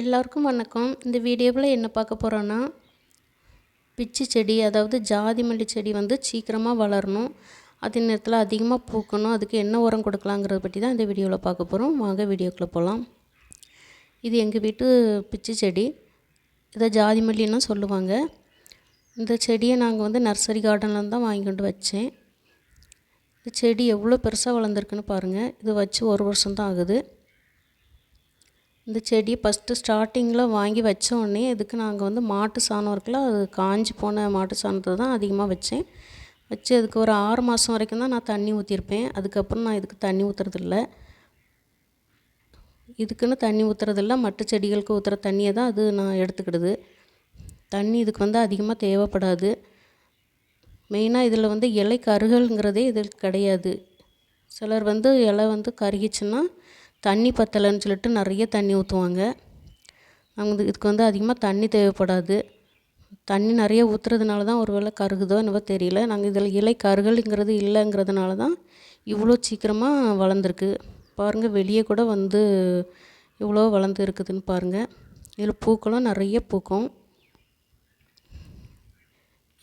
எல்லாருக்கும் வணக்கம். இந்த வீடியோவில் என்ன பார்க்க போகிறோன்னா பிச்சு செடி அதாவது ஜாதி மல்லி செடி வந்து சீக்கிரமாக வளரணும். அதே நேரத்தில் அதிகமாக பூக்கணும். அதுக்கு என்ன உரம் கொடுக்கலாங்கிறத பற்றி தான் இந்த வீடியோவில் பார்க்க போகிறோம் வாங்க வீடியோக்குள்ளே போகலாம் இது எங்கள் வீட்டு பிச்சு செடி. இதை ஜாதி மல்லின்னு சொல்லுவாங்க. இந்த செடியை நாங்கள் வந்து நர்சரி கார்டனில் தான் வாங்கி கொண்டு வச்சேன். இந்த செடி எவ்வளோ பெருசாக வளர்ந்துருக்குன்னு பாருங்கள் இது வச்சு ஒரு வருஷம்தான் ஆகுது. இந்த செடி ஃபஸ்ட்டு ஸ்டார்டிங்கில் வாங்கி வச்ச உடனே இதுக்கு நாங்கள் வந்து மாட்டு சாணம் இருக்குல்ல அது காஞ்சி போன மாட்டு சாணத்தை தான் அதிகமாக வச்சேன். வச்சு அதுக்கு ஒரு ஆறு மாதம் வரைக்கும் தான் நான் தண்ணி ஊற்றிருப்பேன் அதுக்கப்புறம் நான் இதுக்கு தண்ணி ஊற்றுறதில்ல இதுக்குன்னு தண்ணி ஊற்றுறதில்ல மற்ற செடிகளுக்கு ஊற்றுற தண்ணியை தான் அது நான் எடுத்துக்கிடுது. தண்ணி இதுக்கு வந்து அதிகமாக தேவைப்படாது. மெயினாக இதில் வந்து இலை கருகல்ங்கிறதே இதில் கிடையாது. சிலர் வந்து இலை வந்து கருகிச்சுன்னா தண்ணி பத்தலைன்னு சொல்லிட்டு நிறைய தண்ணி ஊற்றுவாங்க. நாங்கள் இதுக்கு வந்து அதிகமாக தண்ணி தேவைப்படாது. தண்ணி நிறைய ஊற்றுறதுனால தான் ஒரு வேளை கருகுதோ என்னவோ தெரியல. நாங்கள் இதில் இலை கருகலுங்கிறது இல்லைங்கிறதுனால தான் இவ்வளோ சீக்கிரமாக வளர்ந்துருக்கு. பாருங்கள் வெளியே கூட வந்து இவ்வளோ வளர்ந்து இருக்குதுன்னு பாருங்கள் இதில் பூக்களும் நிறைய பூக்கும்.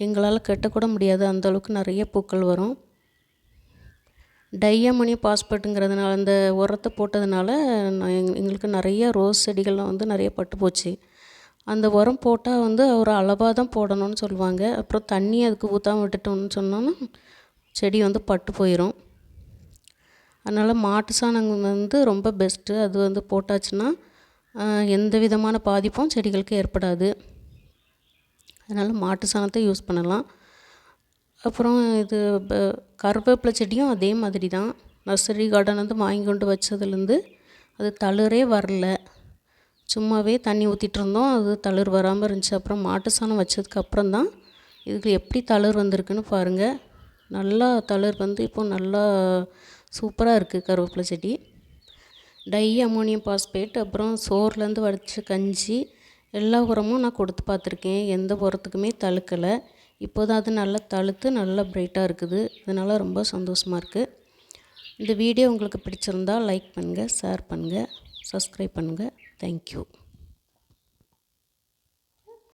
எங்களால் கட்டக்கூட முடியாது. அந்தளவுக்கு நிறைய பூக்கள் வரும். டையமோனியம் பாஸ்பேட்டுங்கிறதுனால அந்த உரத்தை போட்டதுனால எங்களுக்கு நிறைய ரோஸ் செடிகள்லாம் வந்து நிறைய பட்டு போச்சு. அந்த உரம் போட்டால் வந்து ஒரு அளவாக தான் போடணும்னு சொல்லுவாங்க. அப்புறம் தண்ணி அதுக்கு ஊற்றாம விட்டுட்டோம்னு சொன்னோன்னா செடி வந்து பட்டு போயிடும் அதனால் மாட்டு சாணம் வந்து ரொம்ப பெஸ்ட்டு அது வந்து போட்டாச்சுன்னா எந்த விதமான பாதிப்பும் செடிகளுக்கு ஏற்படாது. அதனால் மாட்டு சாணத்தை யூஸ் பண்ணலாம். அப்புறம் இது கருவேப்பிலை செடியும் அதே மாதிரி தான். நர்சரி கார்டன்லேருந்து வாங்கி கொண்டு வச்சதுலேருந்து அது தளிரே வரல. சும்மாவே தண்ணி ஊற்றிட்டு இருந்தோம். அது தளிர் வராமல் இருந்துச்சு. அப்புறம் மாட்டு சாணம் வச்சதுக்கப்புறம் தான் இதுக்கு எப்படி தளிர் வந்திருக்குன்னு பாருங்கள் நல்லா தளிர் வந்து இப்போ நல்லா சூப்பராக இருக்குது கருவேப்பிலை செடி. டை அமோனியம் பாஸ்பேட் அப்புறம் சோர்லேருந்து வடித்த கஞ்சி எல்லா உரமும் நான் கொடுத்து பார்த்துருக்கேன். எந்த உரத்துக்குமே தழுக்கலை. இப்போ தான் அது நல்லா தழுத்து நல்லா ப்ரைட்டாக இருக்குது. இதனால் ரொம்ப சந்தோஷமாக இருக்குது இந்த வீடியோ உங்களுக்கு பிடிச்சிருந்தால் லைக் பண்ணுங்கள் ஷேர் பண்ணுங்கள் சப்ஸ்கிரைப் பண்ணுங்கள் தேங்க்யூ